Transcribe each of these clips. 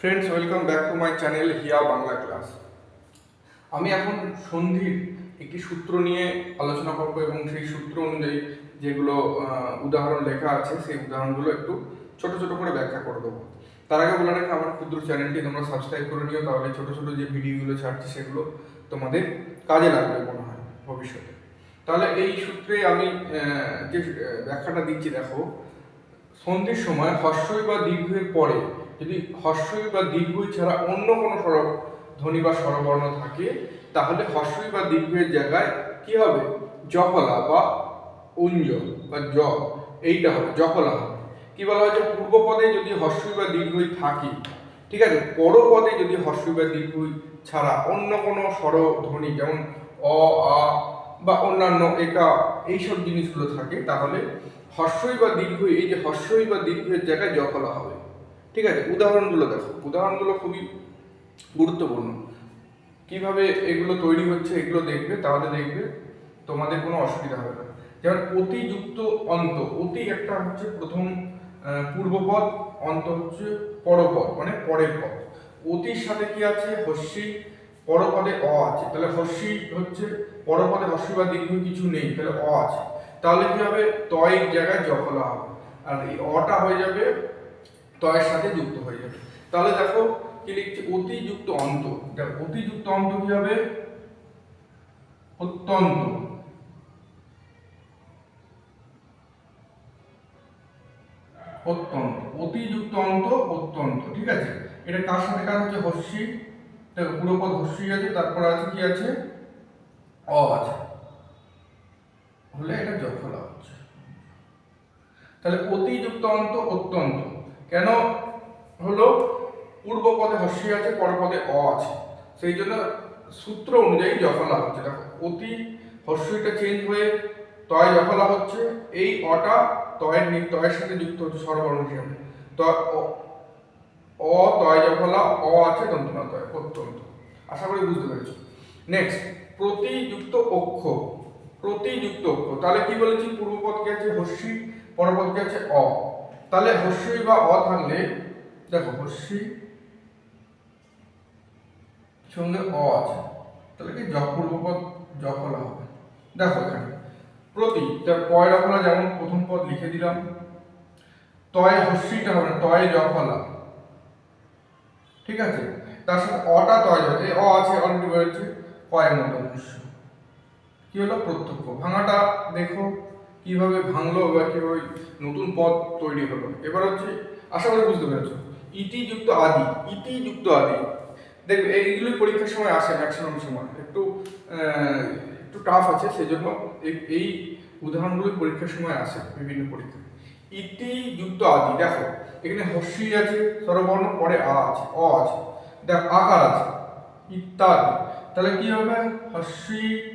Friends welcome back to my channel Hiya Bangla class আমি এখন সন্ধির একটি সূত্র নিয়ে আলোচনা করব এবং সেই সূত্র অনুযায়ী যেগুলো উদাহরণ লেখা আছে, সেই উদাহরণগুলো একটু ছোট ছোট করে ব্যাখ্যা করে দেবো। তার আগে বলে রাখি, আমার ক্ষুদ্র চ্যানেলটি তোমরা সাবস্ক্রাইব করে নিও, তাহলে ছোট ছোট যে ভিডিওগুলো ছাড়ছি সেগুলো তোমাদের কাজে লাগবে মনে হয় ভবিষ্যতে। তাহলে এই সূত্রে আমি যে ব্যাখ্যাটা দিচ্ছি, দেখো। সন্ধির সময় হর্ষই বা দীর্ঘের পরে যদি হর্ষই বা দীর্ঘই ছাড়া অন্য কোনো স্বর ধ্বনি বা স্বরবর্ণ থাকে, তাহলে হর্ষই বা দীর্ঘের জায়গায় কি হবে? জফলা বা উঞ্জ বা জ, এইটা হবে, জফলা হবে। কি বলা হয়েছে? পূর্ব পদে যদি হর্ষই বা দীর্ঘই থাকে, ঠিক আছে? পরপদে যদি হর্ষই বা দীর্ঘই ছাড়া অন্য কোনো স্বর ধ্বনি যেমন অ, আ বা অন্যান্য একা, এইসব জিনিসগুলো থাকে, তাহলে হর্ষই বা দীর্ঘই এই যে হর্ষই বা দীর্ঘের জায়গায় জফলা হবে। ঠিক আছে, উদাহরণগুলো দেখো। উদাহরণগুলো খুবই গুরুত্বপূর্ণ। কীভাবে এগুলো তৈরি হচ্ছে, এগুলো দেখবে, তাহলে দেখবে তোমাদের কোনো অসুবিধা হবে না। যেমন অতিযুক্ত অন্ত, অতি একটা হচ্ছে প্রথম পূর্বপদ, অন্ত হচ্ছে পরপদ মানে পরের পদ। অতির সাথে কি আছে? হস্যি, পরপদে অ আছে। তাহলে হস্যি হচ্ছে, পরপদে হস্যি বা দীর্ঘ কিছু নেই, তাহলে অ আছে। তাহলে কি হবে? তয়ের জায়গায় জফলা হবে। আর এই অটা হয়ে যাবে তয়ের সাথে যুক্ত হয়ে যাবে। তাহলে দেখো কি লিখছে? অতিযুক্ত অন্ত। দেখো, অতিযুক্ত অন্ত কি হবে? অত্যন্ত। অত্যন্ত। অতিযুক্ত অন্ত, অত্যন্ত। ঠিক আছে? এটা কার সাথে? কার হচ্ছে? হস্যি। দেখো পুরোপদ হস্যি আছে, তারপর আছে কি আছে? অ আছে। হলে এটা জফলা হচ্ছে। তাহলে অতিযুক্ত অন্ত, অত্যন্ত। কেন হলো? পূর্ব পদে হস্যি আছে পরপদে অ আছে। সেই জন্য সূত্র অনুযায়ী জফলা হচ্ছে। দেখো, অতি হস্যিটা চেঞ্জ হয়ে তয় জফলা হচ্ছে। এই অটা তয়ের তয়ের সাথে যুক্ত হচ্ছে স্বরবর্ণ হিসাবে অ- তয় জফলা অ আছে দন্তনা তয় অত্যন্ত আশা করি বুঝতে পেরেছ। নেক্সট প্রতিযুক্ত অক্ষ। প্রতিযুক্ত অক্ষ। তাহলে কি বলেছি? পূর্বপদ কি আছে? হস্যি পরপদ কি আছে? অ। তাহলে হস্যই বা অ থাকলে দেখো হস্যি সঙ্গে অ আছে। তাহলে কি জ পূর্বপদ জফলা হবে। দেখো এখানে প্রতি তার পয়লা ফলা যেমন প্রথম পদ লিখে দিলাম তয় হস্যিটা হবে না, তয় জফলা ঠিক আছে? তার সাথে অটা তয় যাবে। অ আছে অলরেডি বলেছে কয়ের মতো হস্য কি হলো? প্রত্যক্ষ। ভাঙাটা দেখো কীভাবে ভাঙলো বা কীভাবে নতুন পথ তৈরি হলো। এবার হচ্ছে, আশা করি বুঝতে পেরেছ ইতি যুক্ত আদি ইতি যুক্ত আদি। দেখবে এইগুলো পরীক্ষার সময় আসে ম্যাক্সিমাম সময়। একটু একটু টাফ আছে সেই জন্য এই- উদাহরণগুলো পরীক্ষার সময় আসে বিভিন্ন পরীক্ষায়। ইতি যুক্ত আদি, দেখো, এখানে হস্যি আছে, স্বরবর্ণ, পরে আ আছে, অ আছে, দেখ, আকার আছে, ইত্যাদি। তাহলে কি হবে? হস্যি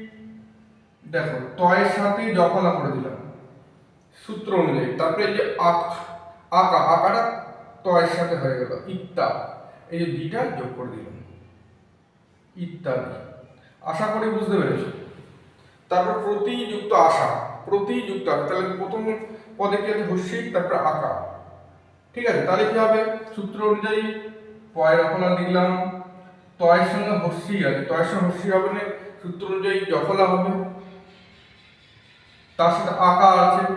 দেখো, তয়ের সাথে জফলা করে দিলাম, সূত্র অনুযায়ী, তারপরে এই যে আক, আকা, আকাটা তয়ের সাথে হয়ে গেল, ইত্তা। এই যে দুইটা যোগ করে দিলাম। ইত্যাদি আশা করি বুঝতে পেরেছ? তারপর প্রতিযুক্ত আশা, প্রতিযুক্ত তাহলে প্রথম পদে কি আছে? হস্যি, তারপর আকা। ঠিক আছে, তাহলে কি হবে? সূত্র অনুযায়ী পয়ের অফলা দিলাম তয়ের সঙ্গে হস্যি আছে। তয়ের সঙ্গে হস্যি হবে না সূত্র অনুযায়ী জফলা হবে তার সাথে আকা আছে।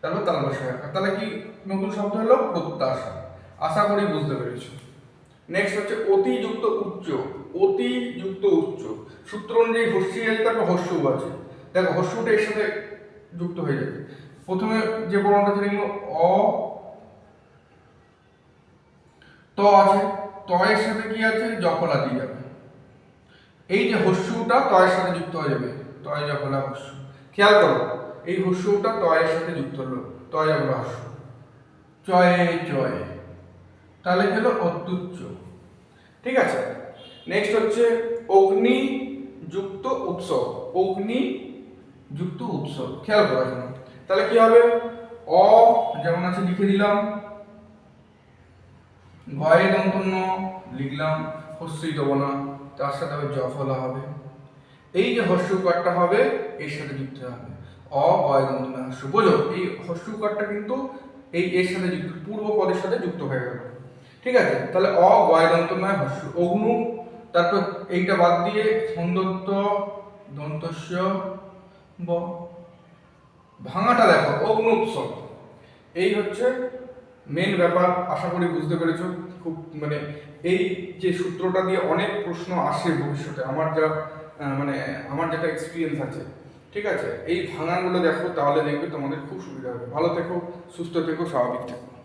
তারপর তার বসে আঁকা তাহলে কি নতুন শব্দ হলো? প্রত্যাশা। আশা করি বুঝতে পেরেছ। নেক্সট হচ্ছে অতিযুক্ত উচ্চ। অতিযুক্ত উচ্চ। সূত্র অনুযায়ী হস্যি আছে, তারপর হস্যু আছে। দেখো, হস্যুটা এর সাথে যুক্ত হয়ে যাবে। প্রথমে যে বর্ণটা ছিল অ। ত আছে। তয়ের সাথে কি আছে? জফলা দিয়ে যাবে। এই যে হস্যুটা তয়ের সাথে যুক্ত হয়ে যাবে। তয় জফলা হস্য। খেয়াল করো, এই হস্যুটা তয়ের সাথে যুক্ত হলো, তয় আমরা হস্য চয়ে চয়ে। তাহলে হলো? অত্যুচ্চ। ঠিক আছে? নেক্সট হচ্ছে অগ্নি যুক্ত উৎসব। অগ্নি যুক্ত উৎসব। খেয়াল করো এখন। তাহলে কি হবে? অ, যেমন আছে লিখে দিলাম। ভয়ে দন্তন্য লিখলাম হস্যই দেবো না তার সাথে হবে জফলা হবে। এই যে হস্যকারটা হবে, এর সাথে যুক্ত হবে। অ দন্তন্য হস্য বোঝো এই হস্যকারটা কিন্তু এই এর সাথে যুক্ত, পূর্ব পদের সাথে যুক্ত হয়ে গেল। ঠিক আছে? তাহলে অ গয় দন্ত নয় হস্য অগ্নু, তারপর এইটা বাদ দিয়ে ছন্দত্ব দন্তস্য, ব। ভাঙাটা দেখো, অগ্ন উৎসব। এই হচ্ছে মেন ব্যাপার, আশা করি বুঝতে পেরেছ। খুব মানে এই যে সূত্রটা দিয়ে অনেক প্রশ্ন আসে ভবিষ্যতে। আমার যা মানে আমার যেটা এক্সপিরিয়েন্স আছে, ঠিক আছে? এই ভাঙাগুলো দেখো, তাহলে দেখবে তোমাদের খুব সুবিধা হবে। ভালো থেকো, সুস্থ থেকো, স্বাভাবিক থেকো।